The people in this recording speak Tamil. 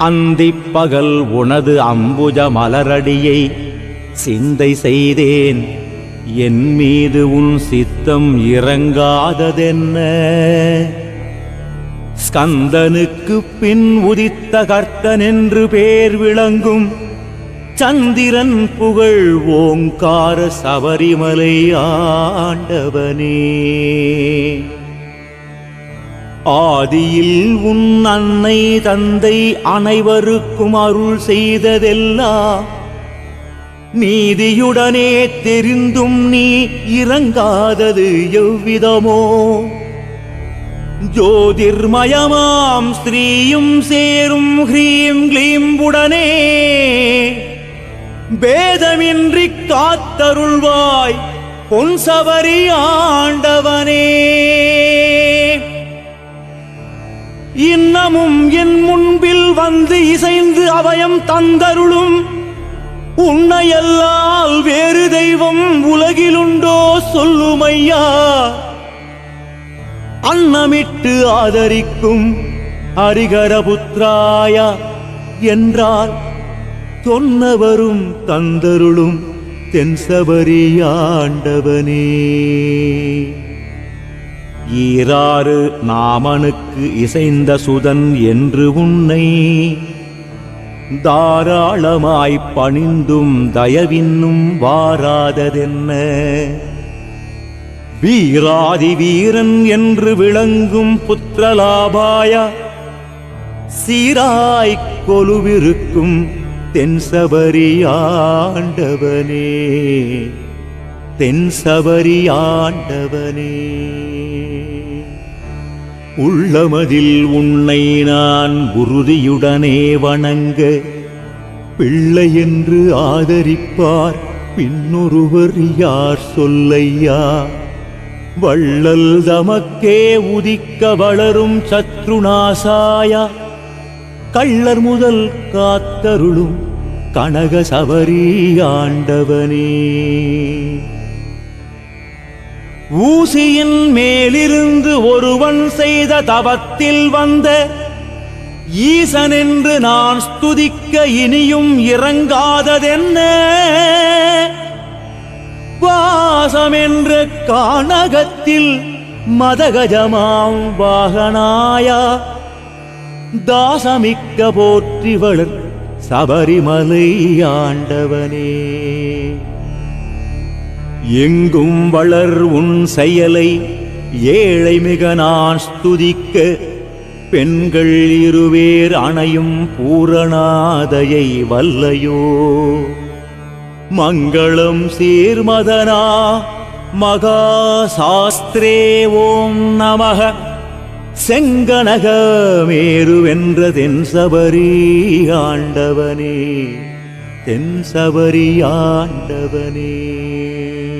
அந்திப்பகல் உனது அம்புஜ மலரடியை சிந்தை செய்தேன். என் மீது உன் சித்தம் இறங்காததென்ன? ஸ்கந்தனுக்கு பின் உதித்த கர்த்தன் என்று பேர் விளங்கும். சந்திரன் புகழ் ஓங்கார சபரிமலை ஆண்டவனே. ஆதியில் உன் அன்னை தந்தை அனைவருக்கும் அருள் செய்ததெல்லாம் நீதியுடனே தெரிந்தும் நீ இறங்காதது எவ்விதமோ. ஜோதிர்மயமாம் ஸ்ரீயும் சேரும் ஹ்ரீம் க்ளீம் உடனே பேதமின்றி காத்தருள்வாய் பொன்சவரி ஆண்டவனே. இன்னமும் என் முன்பில் வந்து இசைந்து அவயம் தந்தருளும். உன்னையல்லால் வேறு தெய்வம் உலகிலுண்டோ சொல்லுமையா? அன்னமிட்டு ஆதரிக்கும் ஹரிகரபுத்ராய என்றால் சொன்னவரும் தந்தருளும் தென்சபரியாண்டவனே. ஈராறு நாமனுக்கு இசைந்த சுதன் என்று உன்னை தாராளமாய்ப் பணிந்தும் தயவின்னும் வாராததென்ன? வீராதி வீரன் என்று விளங்கும் புத்திரலாபாய சீராய்க் கொலுவிருக்கும் தென் சபரி ஆண்டவனே. உள்ளமதில் உன்னை நான் உறுதியுடனே வணங்க பிள்ளை என்று ஆதரிப்பார் பின்னொருவர் யார் சொல்லையா? வள்ளல் தமக்கே உதிக்க வளரும் சத்ருநாசாய கள்ளர் முதல் காத்தருளும் கனக சபரி ஆண்டவனே. ஊசியின் மேலிருந்து ஒருவன் செய்த தவத்தில் வந்த ஈசன் என்று நான் ஸ்துதிக்க இனியும் இறங்காததென்ன? வாசமென்ற கானகத்தில் மதகஜமாம் வாகனாயா? தாசமிக்க போற்றிவளர் சபரிமலை ஆண்டவனே. எங்கும் வளர் உன் செயலை ஏழை மிக நான் ஸ்துதிக்க. பெண்கள் இருவேர் அணையும் பூரணாதையை வல்லையோ. மங்களம் சீர்மதனா மகா சாஸ்திரே ஓம் நமக. செங்கனக மேருவென்ற தென்சபரி ஆண்டவனே தென்சபரி ஆண்டவனே.